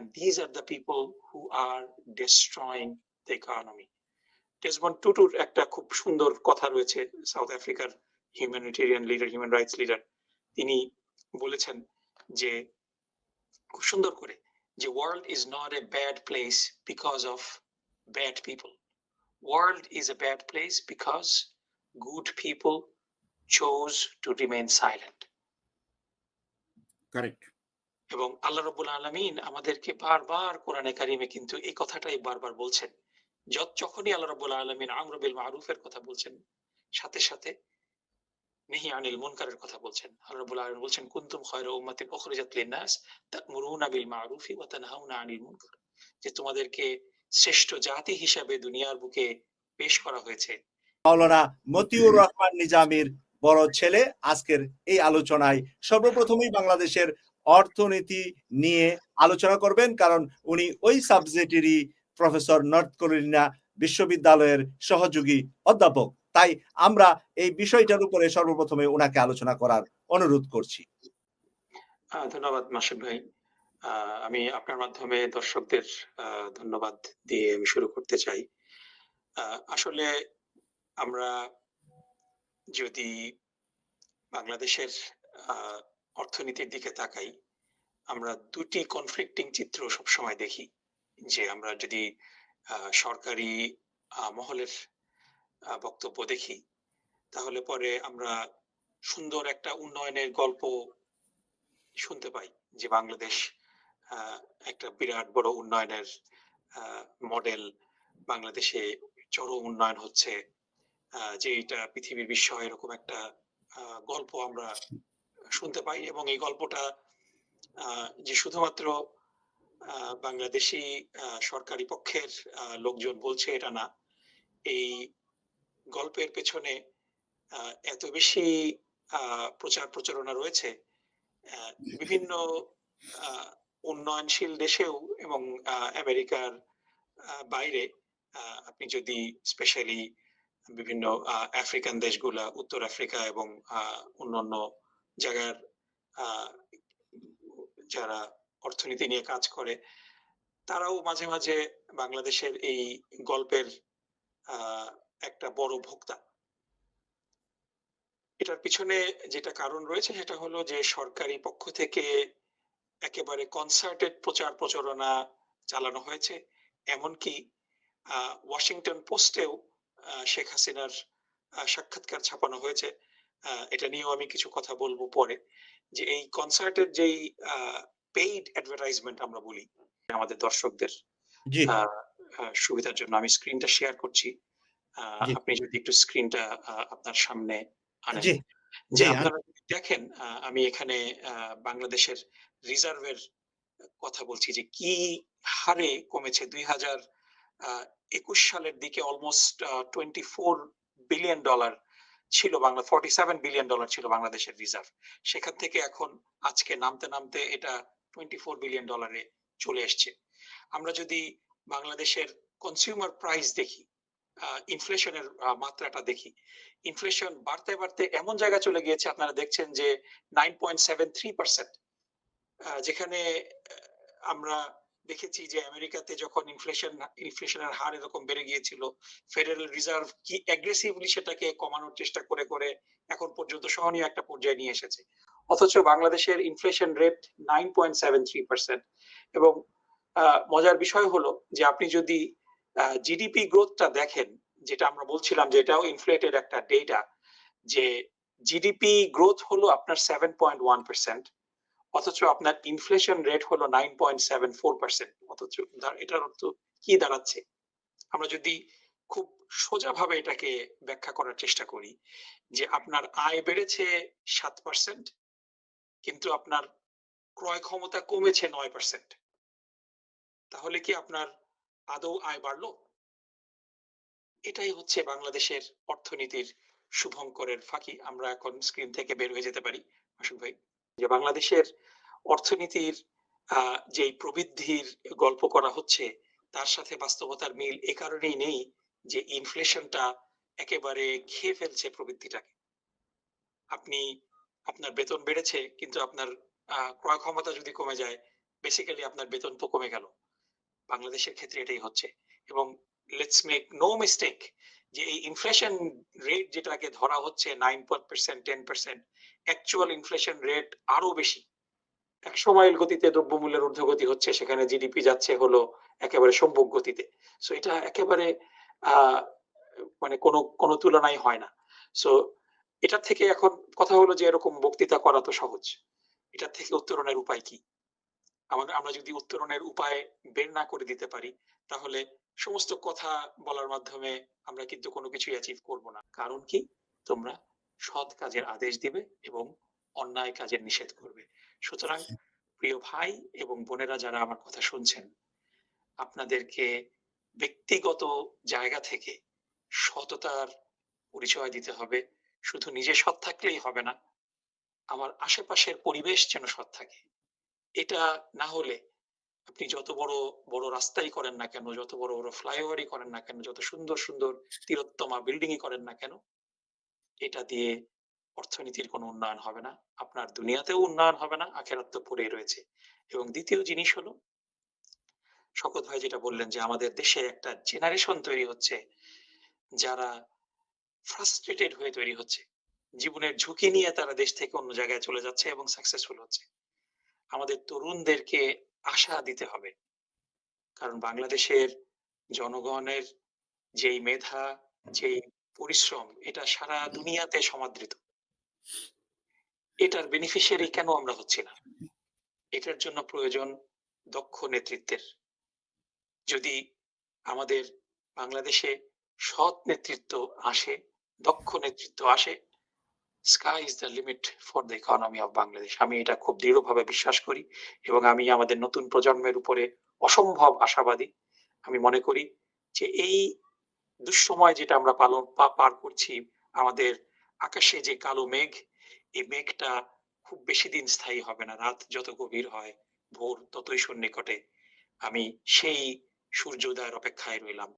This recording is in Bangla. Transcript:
and these are the people who are destroying the economy. Desmond টুটুর একটা খুব সুন্দর কথা রয়েছে সাউথ আফ্রিকার humanitarian leader human rights leader তিনি বলেছেন যে খুব সুন্দর করে যে world is not a bad place because of bad people world is a bad place because good people choose to remain silent correct এবং আল্লাহ রবুল আলমিন আমাদেরকে বারবার কোরআনে কারিমে কিন্তু এই কথাটাই বারবার বলছেন। যত যখনই আল্লাহ রবুল আলমিন আমরবিল মারুফের কথা বলছেন, সাথে সাথে আনিল মুনকারের কথা বলছেন। আল্লাহ আলমিন বলছেন, কুন্তুম খয়রা উম্মাতিন লিন্নাস বিল মারুফি আনিল মুনকার। যে তোমাদেরকে শ্রেষ্ঠ জাতি হিসাবে দুনিয়ার বুকে পেশ করা হয়েছে। মাওলানা মতিউর রহমান নিজামীর বড় ছেলে আজকের এই আলোচনায় সর্বপ্রথমেই বাংলাদেশের অর্থনীতি নিয়ে আলোচনা করবেন, কারণ উনি ওই সাবজেক্টেরই প্রফেসর নর্থ ক্যারোলিনা বিশ্ববিদ্যালয়ের সহযোগী অধ্যাপক। তাই আমরা এই বিষয়টার উপরে সর্বপ্রথমে ওনাকে আলোচনা করার অনুরোধ করছি। ধন্যবাদ মাসুদ ভাই। আমি আপনার মাধ্যমে দর্শকদের ধন্যবাদ দিয়ে আমি শুরু করতে চাই। আসলে আমরা যদি বাংলাদেশের অর্থনীতির দিকে তাকাই, আমরা দুটি কনফ্লিক্টিং চিত্র সবসময় দেখি। যে আমরা যদি সরকারি মহলের বক্তব্য দেখি, তাহলে পরে আমরা সুন্দর একটা উন্নয়নের গল্প শুনতে পাই। যে বাংলাদেশ একটা বিরাট বড় উন্নয়নের মডেল বাংলাদেশে চরম উন্নয়ন হচ্ছে। যে এটা পৃথিবীর বিশ্ব এরকম একটা গল্প আমরা শুনতে পাই এবং এই গল্পটা যে শুধুমাত্র বাংলাদেশি সরকারি পক্ষের লোকজন বলছে এটা না, এই গল্পের পেছনে এত বেশি প্রচার প্রচারণা রয়েছে বিভিন্ন উন্নয়নশীল দেশেও এবং আমেরিকার বাইরে আপনি যদি স্পেশালি বিভিন্ন আফ্রিকান দেশগুলা, উত্তর আফ্রিকা এবং অন্যান্য জায়গার যারা অর্থনীতি নিয়ে কাজ করে, তারাও মাঝে মাঝে বাংলাদেশের এই গল্পের একটা বড় ভোক্তা। এটার পিছনে যেটা কারণ রয়েছে সেটা হলো যে সরকারি পক্ষ থেকে একেবারে কনসার্টেড প্রচার প্রচারণা চালানো হয়েছে। এমনকি ওয়াশিংটন পোস্টেও শেখ হাসিনার সাক্ষাৎকার ছাপানো হয়েছে। এটা নিয়েও আমি কিছু কথা বলব পরে যে এই কনসার্টের যেই পেইড অ্যাডভার্টাইজমেন্ট আমরা বলি আমাদের দর্শকদের সুবিধার জন্য আমি স্ক্রিনটা শেয়ার করছি। আপনি যদি একটু স্ক্রিনটা আপনার সামনে আনেন। যে আপনারা যদি দেখেন আমি এখানে বাংলাদেশের রিজার্ভের কথা বলছি যে কি হারে কমেছে? দুই হাজার একুশ সালের দিকে almost twenty four billion dollar ছিল Bangla forty seven billion dollar ছিল বাংলাদেশের রিজার্ভ সেখান থেকে এখন আজকে নামতে নামতে এটা টোয়েন্টি ফোর বিলিয়ন ডলারে চলে এসছে। আমরা যদি বাংলাদেশের কনজিউমার প্রাইস দেখি ইনফ্লেশনের মাত্রাটা দেখি ইনফ্লেশন বাড়তে বাড়তে এমন জায়গায় চলে গিয়েছে, আপনারা দেখছেন যে nine point seven three percent যেখানে আমরা দেখেছি যে আমেরিকাতে যখন ইনফ্লেশন ইনফ্লেশনের হার এরকম বেড়ে গিয়েছিল ফেডারেল রিজার্ভ কি অ্যাগ্রেসিভলি সেটাকে কমানোর চেষ্টা করে করে এখন পর্যন্ত সহনীয় একটা পর্যায়ে নিয়ে এসেছে। অথচ বাংলাদেশের ইনফ্লেশন রেট নাইন এবং মজার বিষয় হলো যে আপনি যদি জিডিপি গ্রোথটা দেখেন, যেটা আমরা বলছিলাম যে এটাও ইনফ্লেটেড একটা ডেটা যে জিডিপি গ্রোথ হলো আপনার সেভেন পয়েন্ট ওয়ান অথচ আপনার ইনফ্লেশন রেট হলো nine point seven four percent অথচ এটার অর্থ কি দাঁড়াচ্ছে? আমরা যদি খুব সোজাভাবে এটাকে ব্যাখ্যা করার চেষ্টা করি, যে আপনার আয় বেড়েছে সাত পার্সেন্ট কিন্তু আপনার ক্রয় ক্ষমতা কমেছে নয় পার্সেন্ট তাহলে কি আপনার আদৌ আয় বাড়লো? এটাই হচ্ছে বাংলাদেশের অর্থনীতির শুভঙ্করের ফাঁকি। আমরা এখন স্ক্রিন থেকে বের হয়ে যেতে পারি। মাসুক ভাই। যে বাংলাদেশের অর্থনীতির যেই প্রবৃদ্ধির গল্প করা হচ্ছে, তার সাথে বাস্তবতার মিল এ কারণেই নেই যে ইনফ্লেশনটা একেবারে খেয়ে ফেলছে প্রবৃদ্ধিটাকে। আপনি, আপনার বেতন বেড়েছে, কিন্তু আপনার ক্রয় ক্ষমতা যদি কমে যায় বেসিক্যালি আপনার বেতন তো কমে গেল। বাংলাদেশের ক্ষেত্রে এটাই হচ্ছে। এবং লেটস মেক নো মিস্টেক যে এই ইনফ্লেশন রেট যেটাকে ধরা হচ্ছে nine percent ten percent actual inflation rate আরও বেশি। একশো মাইল গতিতে দ্রব্যমূল্যের ঊর্ধ্বগতি হচ্ছে, সেখানে জিডিপি যাচ্ছে হলো একেবারে সম্ভব গতিতে সো এটা একেবারে মানে কোনো কোনো তুলনাই হয় না। সো এটা থেকে এখন কথা হলো যে এরকম বক্তৃতা করা তো সহজ। এটা থেকে উত্তরণের উপায় কি? আমাদের, আমরা যদি উত্তরণের উপায় বের না করে দিতে পারি, তাহলে সমস্ত কথা বলার মাধ্যমে আমরা কিন্তু কোনো কিছু অ্যাচিভ করব না। কারণ কি? তোমরা সৎ কাজের আদেশ দিবে এবং অন্যায় কাজের নিষেধ করবে। সুতরাং প্রিয় ভাই এবং বোনেরা যারা আমার কথা শুনছেন আপনাদেরকে ব্যক্তিগত জায়গা থেকে সততার পরিচয় দিতে হবে। শুধু নিজে সৎ থাকলেই হবে না। আমার আশেপাশের পরিবেশ যেন সৎ থাকে। এটা না হলে আপনি যত বড় বড় রাস্তাই করেন না কেন, যত বড় বড় ফ্লাইওভারই করেন না কেন, যত সুন্দর সুন্দর তিরোত্তমা বিল্ডিংই করেন না কেন, এটা দিয়ে অর্থনীতির কোনো উন্নয়ন হবে না, আপনার দুনিয়াতেও উন্নয়ন হবে না, আখেরাত তো পড়েই রয়েছে। এবং দ্বিতীয় জিনিস হলো, শকত ভাই যেটা বললেন যে আমাদের দেশে একটা জেনারেশন তৈরি হচ্ছে, যারা ফ্রাস্ট্রেটেড হয়ে তৈরি হচ্ছে, জীবনের ঝুঁকি নিয়ে তারা দেশ থেকে অন্য জায়গায় চলে যাচ্ছে এবং সাকসেসফুল হচ্ছে। আমাদের তরুণদেরকে আশা দিতে হবে। কারণ বাংলাদেশের জনগণের যেই মেধা, যেই পরিশ্রম, এটা সারা দুনিয়াতে সমাদৃত। এটার বেনিফিশিয়ারি কেন আমরা হচ্ছি না? এটার জন্য প্রয়োজন দক্ষ নেতৃত্বের। যদি আমাদের বাংলাদেশে সৎ নেতৃত্ব আসে, দক্ষ নেতৃত্ব আসে sky is the limit for the economy of Bangladesh আমি এটা খুব দৃঢ়ভাবে বিশ্বাস করি এবং আমি আমাদের নতুন প্রজন্মের উপরে অসম্ভব আশাবাদী। আমি মনে করি যে এই দুঃসময় যেটা আমরা পালন পার করছি, আমাদের আকাশে যে কালো মেঘ, এই মেঘটা খুব বেশি দিন স্থায়ী হবে না। রাত যত গভীর হয়, ভোর ততই সন্নিকটে। আমি সেই সূর্যোদয়ের অপেক্ষায় রইলাম।